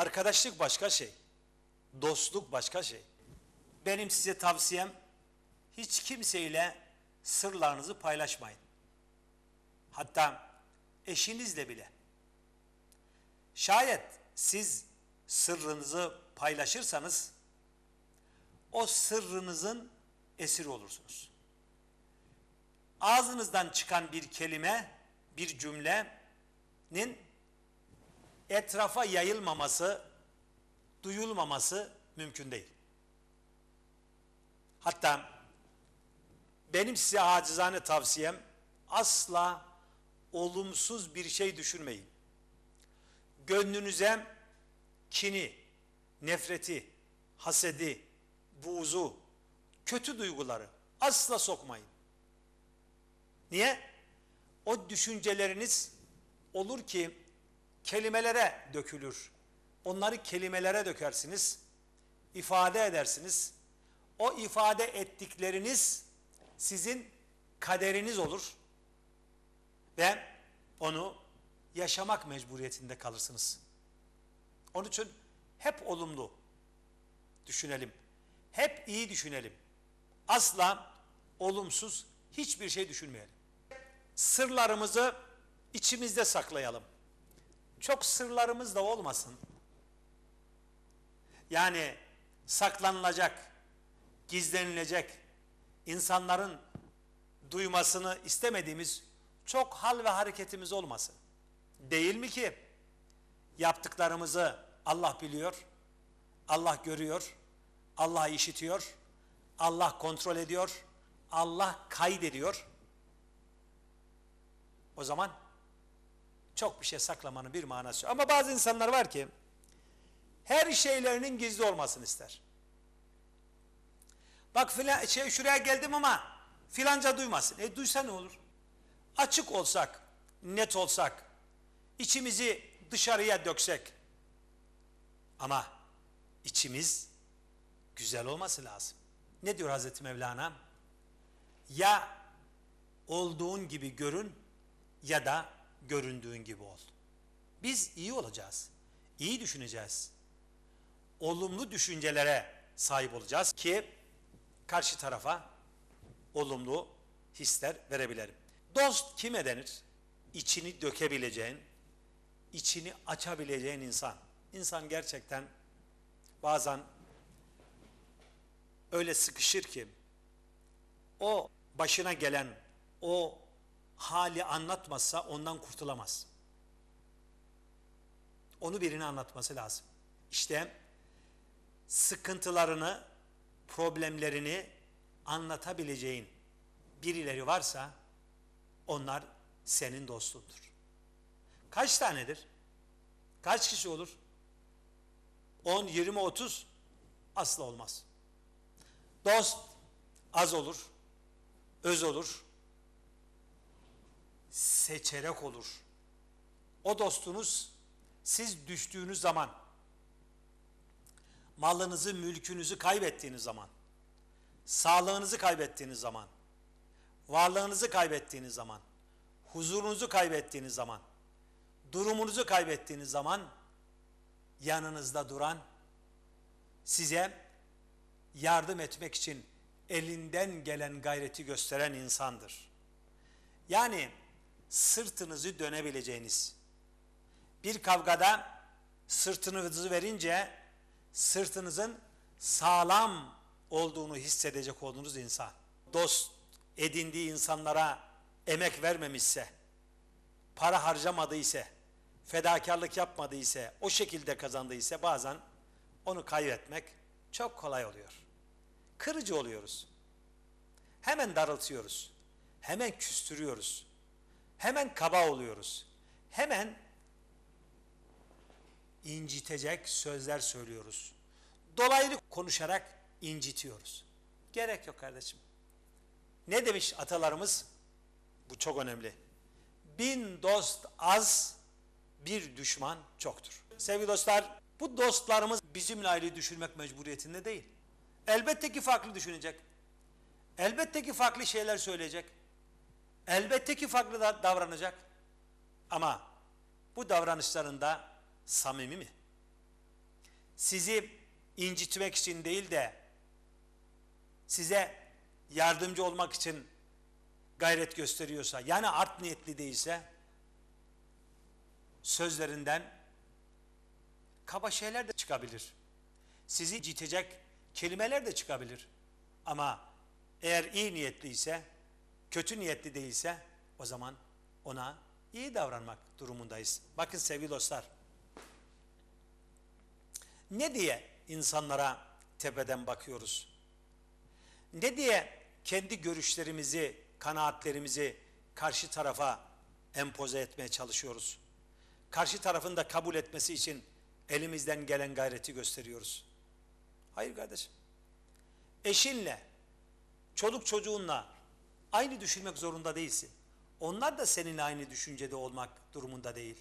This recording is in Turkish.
Arkadaşlık başka şey. Dostluk başka şey. Benim size tavsiyem hiç kimseyle sırlarınızı paylaşmayın. Hatta eşinizle bile. Şayet siz sırrınızı paylaşırsanız o sırrınızın esiri olursunuz. Ağzınızdan çıkan bir kelime, bir cümlenin etrafa yayılmaması, duyulmaması mümkün değil. Hatta benim size acizane tavsiyem asla olumsuz bir şey düşünmeyin. Gönlünüze kini, nefreti, hasedi, buğzu, kötü duyguları asla sokmayın. Niye? O düşünceleriniz olur ki kelimelere dökülür. Onları kelimelere dökersiniz, ifade edersiniz. O ifade ettikleriniz sizin kaderiniz olur ve onu yaşamak mecburiyetinde kalırsınız. Onun için hep olumlu düşünelim. Hep iyi düşünelim. Asla olumsuz hiçbir şey düşünmeyelim. Sırlarımızı içimizde saklayalım. Çok sırlarımız da olmasın. Yani saklanılacak, gizlenilecek, insanların duymasını istemediğimiz çok hal ve hareketimiz olmasın. Değil mi ki? Yaptıklarımızı Allah biliyor, Allah görüyor, Allah işitiyor, Allah kontrol ediyor, Allah kaydediyor. O zaman çok bir şey saklamanın bir manası yok. Ama bazı insanlar var ki her şeylerinin gizli olmasını ister. Bak filan şey şuraya geldim ama filanca duymasın. E duysa ne olur? Açık olsak, net olsak, içimizi dışarıya döksek. Ama içimiz güzel olması lazım. Ne diyor Hazreti Mevlana? Ya olduğun gibi görün ya da göründüğün gibi ol. Biz iyi olacağız. iyi düşüneceğiz. Olumlu düşüncelere sahip olacağız ki karşı tarafa olumlu hisler verebilirim. Dost kime denir? İçini dökebileceğin, içini açabileceğin insan. İnsan gerçekten bazen öyle sıkışır ki o başına gelen o hali anlatmazsa ondan kurtulamaz. Onu birine anlatması lazım. İşte sıkıntılarını, problemlerini anlatabileceğin birileri varsa onlar senin dostundur. Kaç tanedir? Kaç kişi olur? 10, 20, 30 asla olmaz. Dost az olur, öz olur, seçerek olur. O dostunuz siz düştüğünüz zaman, malınızı, mülkünüzü kaybettiğiniz zaman, sağlığınızı kaybettiğiniz zaman, varlığınızı kaybettiğiniz zaman, huzurunuzu kaybettiğiniz zaman, durumunuzu kaybettiğiniz zaman yanınızda duran, size yardım etmek için elinden gelen gayreti gösteren insandır. Yani sırtınızı dönebileceğiniz, bir kavgada sırtınızı verince sırtınızın sağlam olduğunu hissedecek olduğunuz insan. Dost edindiği insanlara emek vermemişse, para harcamadıysa, fedakarlık yapmadıysa, o şekilde kazandıysa bazen onu kaybetmek çok kolay oluyor. Kırıcı oluyoruz. Hemen darıltıyoruz. Hemen küstürüyoruz. Hemen kaba oluyoruz. Hemen incitecek sözler söylüyoruz. Dolaylı konuşarak incitiyoruz. Gerek yok kardeşim. Ne demiş atalarımız? Bu çok önemli. Bin dost az, bir düşman çoktur. Sevgili dostlar, bu dostlarımız bizimle ayrı düşünmek mecburiyetinde değil. Elbette ki farklı düşünecek. Elbette ki farklı şeyler söyleyecek. Elbette ki farklı da davranacak. Ama bu davranışlarında samimi mi? sizi incitmek için değil de size yardımcı olmak için gayret gösteriyorsa yani art niyetli değilse sözlerinden kaba şeyler de çıkabilir. Sizi incitecek kelimeler de çıkabilir. Ama eğer iyi niyetliyse, kötü niyetli değilse o zaman ona iyi davranmak durumundayız. Bakın sevgili dostlar. Ne diye insanlara tepeden bakıyoruz? Ne diye kendi görüşlerimizi, kanaatlerimizi karşı tarafa empoze etmeye çalışıyoruz? Karşı tarafın da kabul etmesi için elimizden gelen gayreti gösteriyoruz. Hayır kardeşim. Eşinle, çoluk çocuğunla aynı düşünmek zorunda değilsin. Onlar da seninle aynı düşüncede olmak durumunda değil.